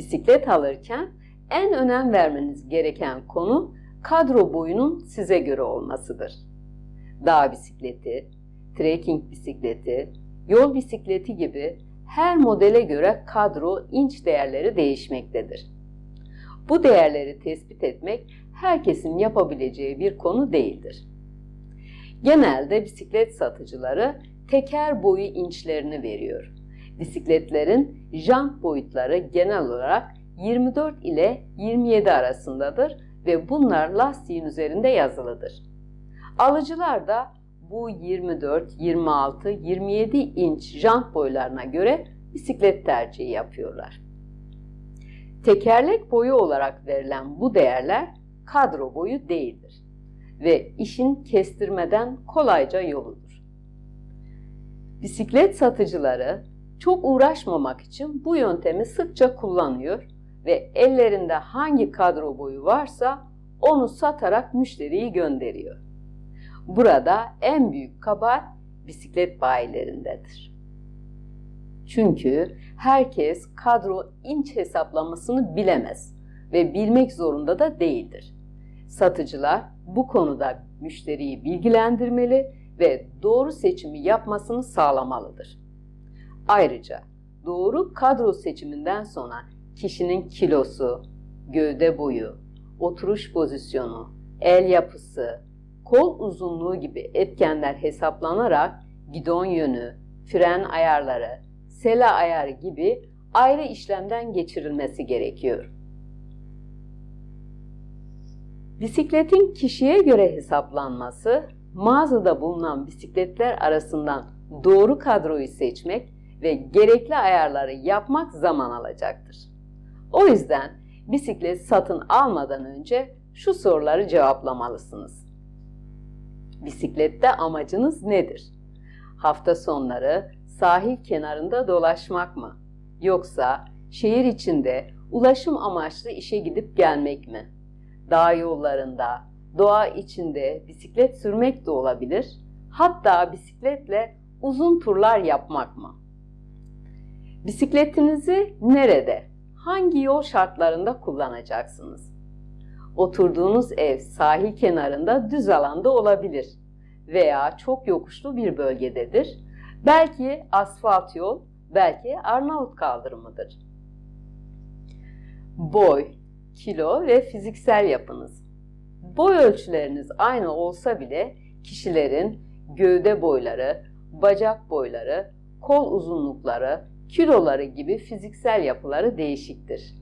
Bisiklet alırken en önem vermeniz gereken konu kadro boyunun size göre olmasıdır. Dağ bisikleti, trekking bisikleti, yol bisikleti gibi her modele göre kadro inç değerleri değişmektedir. Bu değerleri tespit etmek herkesin yapabileceği bir konu değildir. Genelde bisiklet satıcıları teker boyu inçlerini veriyor. Bisikletlerin jant boyutları genel olarak 24 ile 27 arasındadır ve bunlar lastiğin üzerinde yazılıdır. Alıcılar da bu 24, 26, 27 inç jant boylarına göre bisiklet tercihi yapıyorlar. Tekerlek boyu olarak verilen bu değerler kadro boyu değildir ve işin kestirmeden kolayca yoludur. Bisiklet satıcıları çok uğraşmamak için bu yöntemi sıkça kullanıyor ve ellerinde hangi kadro boyu varsa onu satarak müşteriyi gönderiyor. Burada en büyük kabahat bisiklet bayilerindedir. Çünkü herkes kadro inç hesaplamasını bilemez ve bilmek zorunda da değildir. Satıcılar bu konuda müşteriyi bilgilendirmeli ve doğru seçimi yapmasını sağlamalıdır. Ayrıca doğru kadro seçiminden sonra kişinin kilosu, gövde boyu, oturuş pozisyonu, el yapısı, kol uzunluğu gibi etkenler hesaplanarak gidon yönü, fren ayarları, sela ayarı gibi ayrı işlemden geçirilmesi gerekiyor. Bisikletin kişiye göre hesaplanması, mağazada bulunan bisikletler arasından doğru kadroyu seçmek ve gerekli ayarları yapmak zaman alacaktır. O yüzden bisiklet satın almadan önce şu soruları cevaplamalısınız. Bisiklette amacınız nedir? Hafta sonları sahil kenarında dolaşmak mı? Yoksa şehir içinde ulaşım amaçlı işe gidip gelmek mi? Dağ yollarında, doğa içinde bisiklet sürmek de olabilir. Hatta bisikletle uzun turlar yapmak mı? Bisikletinizi nerede, hangi yol şartlarında kullanacaksınız? Oturduğunuz ev sahil kenarında düz alanda olabilir veya çok yokuşlu bir bölgededir. Belki asfalt yol, belki Arnavut kaldırımıdır. Boy, kilo ve fiziksel yapınız. Boy ölçüleriniz aynı olsa bile kişilerin gövde boyları, bacak boyları, kol uzunlukları, kiloları gibi fiziksel yapıları değişiktir.